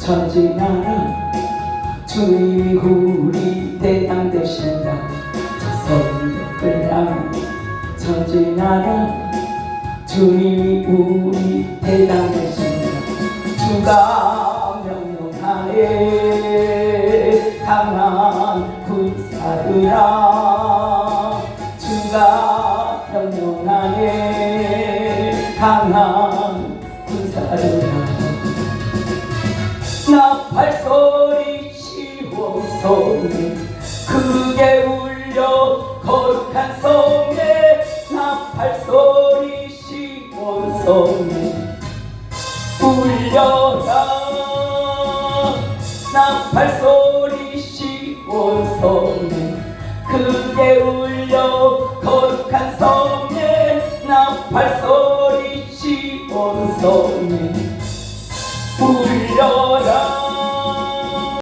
전진하라. 주님이 우리 대당 되신다. 성령을 향해 전진하라. 주님이 우리 대당 되신다. 주가 명령하에 강한 군사들아. 주가 명령하에 강한 군사들아 소리 크게 울려 거룩한 성에 나팔 소리 시원 소리 울려라. 나팔 소리 시원 소리 크게 울려 거룩한 성에 나팔 소리 시원 울려라